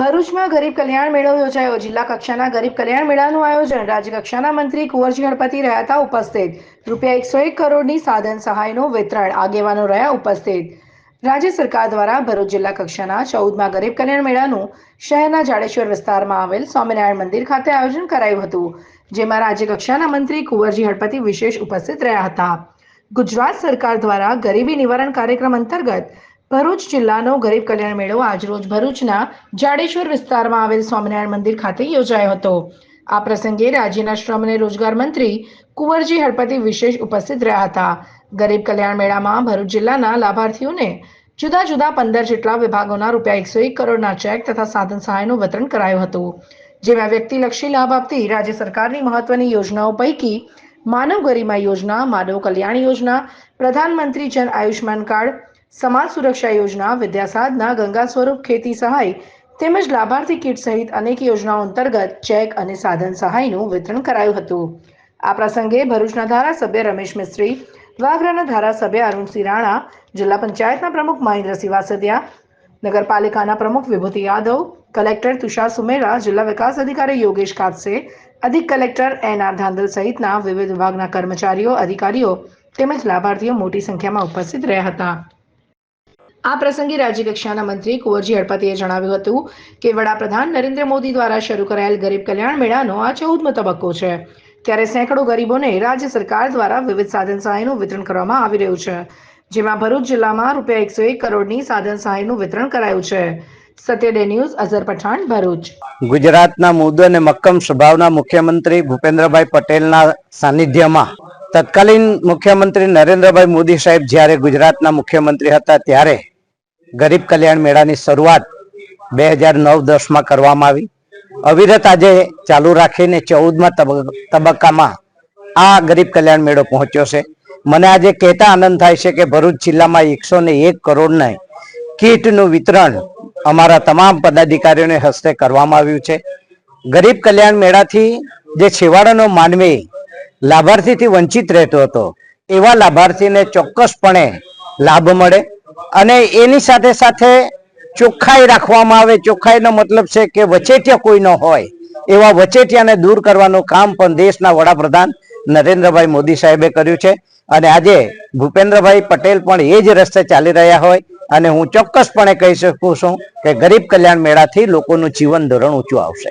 ભરૂચમાં ગરીબ કલ્યાણ મેળો યોજાયો. જિલ્લા કક્ષાના ગરીબ કલ્યાણ મેળાનું આયોજન રાજ્ય કક્ષાના મંત્રી કુંવરજી ગણપતિ રહ્યા હતા ઉપસ્થિત. રૂપિયા એકસો એક કરોડની સાધન સહાયનું વિતરણ આગેવાનો રહ્યા ઉપસ્થિત. રાજ્ય સરકાર દ્વારા ભરૂચ જિલ્લા કક્ષાના ચૌદમાં ગરીબ કલ્યાણ મેળાનું શહેરના જાડેશ્વર વિસ્તારમાં આવેલ સ્વામિનારાયણ મંદિર ખાતે આયોજન કરાયું હતું, જેમાં રાજ્ય કક્ષાના મંત્રી કુંવરજી ગણપતિ વિશેષ ઉપસ્થિત રહ્યા હતા. ગુજરાત સરકાર દ્વારા ગરીબી નિવારણ કાર્યક્રમ અંતર્ગત ભરૂચ જિલ્લાનો ગરીબ કલ્યાણ મેળો આજરોજ ભરૂચના જાડેશ્વર વિસ્તારમાં આવેલ સ્વામિનારાયણ મંદિર ખાતે યોજાયો હતો. આ પ્રસંગે રાજ્યના શ્રમ અને રોજગાર મંત્રી કુંવરજી હળપતિ વિશેષ ઉપસ્થિત રહ્યા હતા. ગરીબ કલ્યાણ મેળામાં ભરૂચ જિલ્લાના લાભાર્થીઓને જુદા જુદા પંદર જેટલા વિભાગોના રૂપિયા એકસો એક કરોડના ચેક તથા સાધન સહાયનું વિતરણ કરાયું હતું. જેમાં વ્યક્તિલક્ષી લાભ આપતી રાજ્ય સરકારની મહત્વની યોજનાઓ પૈકી માનવ ગરિમા યોજના, માનવ કલ્યાણ યોજના, પ્રધાનમંત્રી જન આયુષ્માન કાર્ડ સમાજ સુરક્ષા યોજના, વિદ્યાસાધના, ગંગા સ્વરૂપ, ખેતી સહાય તેમજ લાભાર્થી કીટ સહિત અનેક યોજનાઓ અંતર્ગત ચેક અને સાધન સહાયનું વિતરણ કરાયું હતું. આ પ્રસંગે ભરૂચના ધારાસભ્ય રમેશ મિસ્ત્રી, વાગરાના ધારાસભ્ય અરુણસિંહ રાણા, જિલ્લા પંચાયતના પ્રમુખ મહેન્દ્રસિંહ વાસદિયા નગરપાલિકાના પ્રમુખ વિભૂતિ યાદવ, કલેક્ટર તુષાર સુમેરા, જિલ્લા વિકાસ અધિકારી યોગેશ કાપસે અધિક કલેક્ટર એન આર ધાંધલ સહિતના વિવિધ વિભાગના કર્મચારીઓ, અધિકારીઓ તેમજ લાભાર્થીઓ મોટી સંખ્યામાં ઉપસ્થિત રહ્યા હતા. આ પ્રસંગે રાજ્ય કક્ષાના મંત્રી કુંવરજી હડપતિએ જણાવ્યું હતું કે વડાપ્રધાન નરેન્દ્ર મોદી દ્વારા શરૂ કરાયેલ ગરીબ કલ્યાણ મેળાનો આ ચૌદમો તબક્કો છે. ત્યારે સેંકડો ગરીબોને રાજ્ય સરકાર દ્વારા વિવિધ સાધન સહાયનું વિતરણ કરવામાં આવી રહ્યું છે, જેમાં ભરૂચ જિલ્લામાં રૂપિયા એકસો એક કરોડની સાધન સહાયનું વિતરણ કરાયું છે. Satya day news, Azhar Pathan, Bharuch. ગુજરાતના મુદ્દો અને મક્કમ સ્વભાવના મુખ્યમંત્રી ભૂપેન્દ્રભાઈ પટેલના સાનિધ્યમાં. તત્કાલીન મુખ્યમંત્રી નરેન્દ્રભાઈ મોદી સાહેબ જ્યારે ગુજરાતના મુખ્યમંત્રી હતા ત્યારે ગરીબ કલ્યાણ મેળાની શરૂઆત બે હજાર નવ દસમાં કરવામાં આવી. અવિરત આજે ચાલુ રાખીને ચૌદમાં તબક્કામાં આ ગરીબ કલ્યાણ મેળો પહોંચ્યો છે. મને આજે કહેતા આનંદ થાય છે કે ભરૂચ જિલ્લામાં એકસો ને એક કરોડના કીટનું વિતરણ અમારા તમામ પદાધિકારીઓને હસ્તે કરવામાં આવ્યું છે. ગરીબ કલ્યાણ મેળાથી જે છેવાડાનો માનવી લાભાર્થીથી વંચિત રહેતો હતો, એવા લાભાર્થીને ચોક્કસપણે લાભ મળે. અને એની સાથે સાથે ચોખ્ખાઈ રાખવામાં આવે. ચોખ્ખાઈનો મતલબ છે કે વચેટિયા કોઈ ન હોય. એવા વચેટિયાને દૂર કરવાનું કામ પણ દેશના વડાપ્રધાન નરેન્દ્રભાઈ મોદી સાહેબે કર્યું છે. અને આજે ભૂપેન્દ્રભાઈ પટેલ પણ એ જ રસ્તે ચાલી રહ્યા હોય. અને હું ચોક્કસપણે કહી શકું છું કે ગરીબ કલ્યાણ મેળાથી લોકોનું જીવન ધોરણ ઊંચું આવશે.